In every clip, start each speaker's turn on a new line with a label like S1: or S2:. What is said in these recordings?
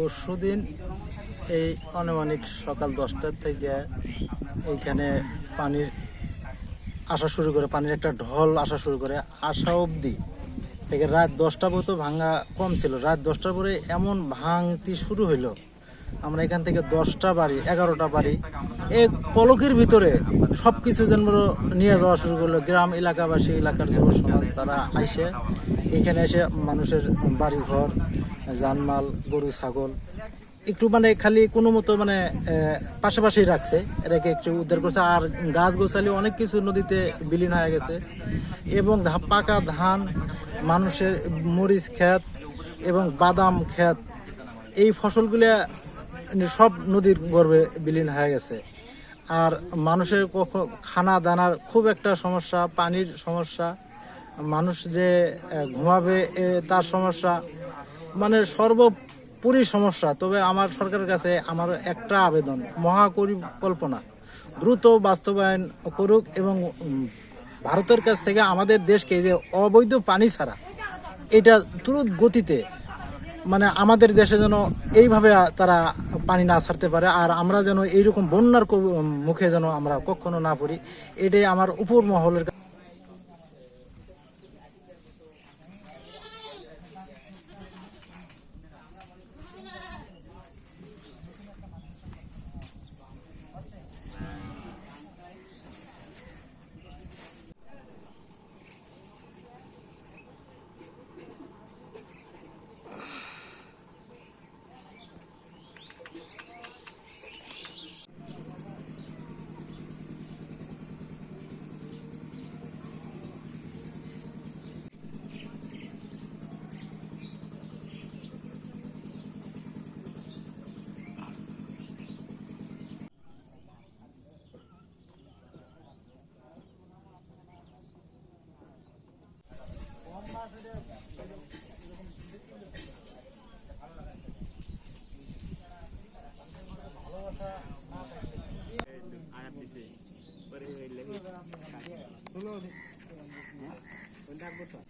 S1: পরশু দিন এই আনুমানিক সকাল দশটার থেকে এইখানে পানির আসা শুরু করে, পানির একটা ঢল আসা শুরু করে আসা অবধি। থেকে রাত দশটা পর্যন্ত ভাঙা কম ছিল। রাত দশটার পরে এমন ভাঙতি শুরু হইল। আমরা এখান থেকে দশটা বাড়ি, এগারোটা বাড়ি এক পলকের ভিতরে সব কিছু যেন নিয়ে যাওয়া শুরু করল। গ্রাম, এলাকাবাসী, এলাকার যুব সমাজ তারা আইসে। এখানে এসে মানুষের বাড়ি ঘর জানমাল, গরু, ছাগল। একটু মানে খালি কোনো মতো মানে পাশাপাশি রাখছে। এটাকে একটু উদ্ধার করছে। আর গাছ গোছালি অনেক কিছু নদীতে বিলীন হয়ে গেছে। এবং পাকা ধান, মানুষের মরিচ ক্ষেত এবং বাদাম ক্ষেত, এই ফসলগুলো সব নদীর গর্ভে বিলীন হয়ে গেছে। আর মানুষের খানা দানার খুব একটা সমস্যা, পানির সমস্যা। মানুষ যে ঘুমাবে তার সমস্যা। মানে সর্বোপরি সমস্যা। তবে আমার সরকারের কাছে আমার একটা আবেদন মহা পরিকল্পনা দ্রুত বাস্তবায়ন করুক এবং ভারতের কাছ থেকে আমাদের দেশকে যে অবৈধ পানি ছাড়া, এটা দ্রুত গতিতে মানে আমাদের দেশে যেন এইভাবে তারা পানি না ছাড়তে পারে, আর আমরা যেন এইরকম বন্যার মুখে যেন আমরা কখনো না পড়ি, এটাই আমার উপর মহলের
S2: 哦，
S3: 你你你，不短。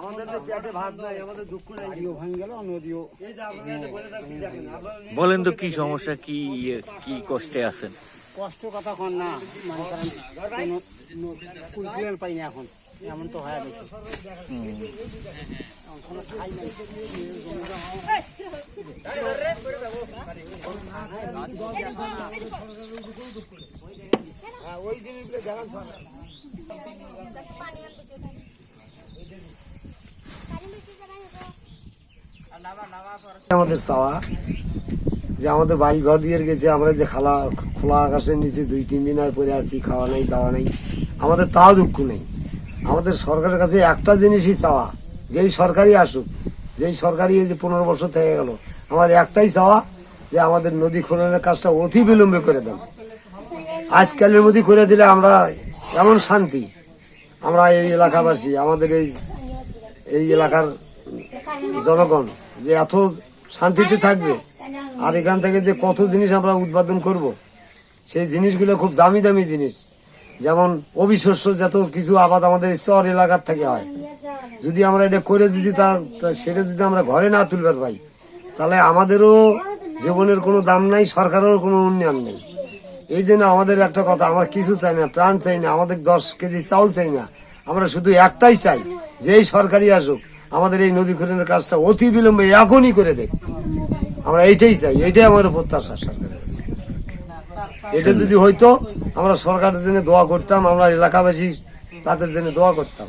S4: আমাদের যে পেটে ভাত নাই আমাদের দুঃখ নাই।
S5: নদীও ভাঙে গেল নদীও
S4: এই যে আপনারা বলে থাকি দেখেন আপনারা
S3: বলেন তো কি সমস্যা কি ইয়ে, কি কষ্টে আছেন?
S5: কষ্ট কথা কন না মানে কারণ কুলকুলেন পাই না এখন এমন তো হয়ে গেছে। এখন কোনো ঠাই নাই
S4: আমাদের চাওয়া যে আমাদের বাড়ি ঘর দিয়ে গেছে, আমরা যে খালা খোলা আকাশের নিচে দুই, তিন দিন আর পরে আছি, খাওয়া নাই, দাওয়া নাই, আমাদের তাও দুঃখ নেই। আমাদের সরকারের কাছে একটা জিনিসই চাওয়া, যেই সরকারই আসুক, যেই সরকারি এই যে পনেরো বছর থেকে গেল, আমার একটাই চাওয়া যে আমাদের নদী খননের কাজটা অতি বিলম্বে করে দেন। আজকালের মধ্যে করে দিলে আমরা এমন শান্তি। আমরা এই এলাকাবাসী, আমাদের এই এই এলাকার জনগণ, যে এত শান্তিতে থাকবে, আর এখান থেকে যে কত জিনিস আমরা উৎপাদন করব, সেই জিনিসগুলো খুব দামি দামি জিনিস। যেমন অবিশস্য যত কিছু আবাদ আমাদের চর এলাকার থেকে হয়। যদি আমরা এটা করে যদি তা সেটা যদি আমরা ঘরে না তুলবার পাই, তাহলে আমাদেরও জীবনের কোনো দাম নাই, সরকারেরও কোনো উন্নয়ন নেই। এই জন্য আমাদের একটা কথা, আমরা কিছু চাই না, প্রাণ চাই না, আমাদের দশ কেজি চাউল চাই না। আমরা শুধু একটাই চাই, যেই সরকারি আসুক আমাদের এই নদী খননের কাজটা অতি বিলম্বে এখনই করে দেখ। আমরা এইটাই চাই এটাই আমার প্রত্যাশা সরকারের কাছে। এটা যদি হইতো, আমরা সরকারের জন্য দোয়া করতাম, আমরা এলাকাবাসী তাদের জন্য দোয়া করতাম।